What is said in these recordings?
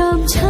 ชอบฉัน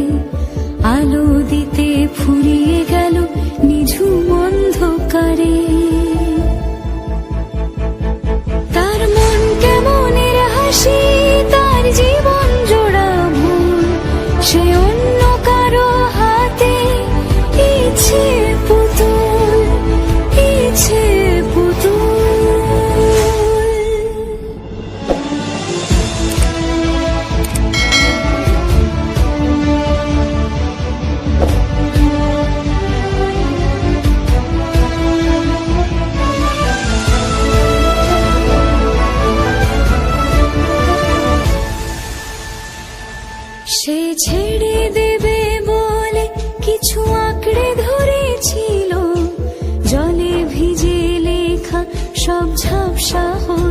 সব ঝাপসা হয়ে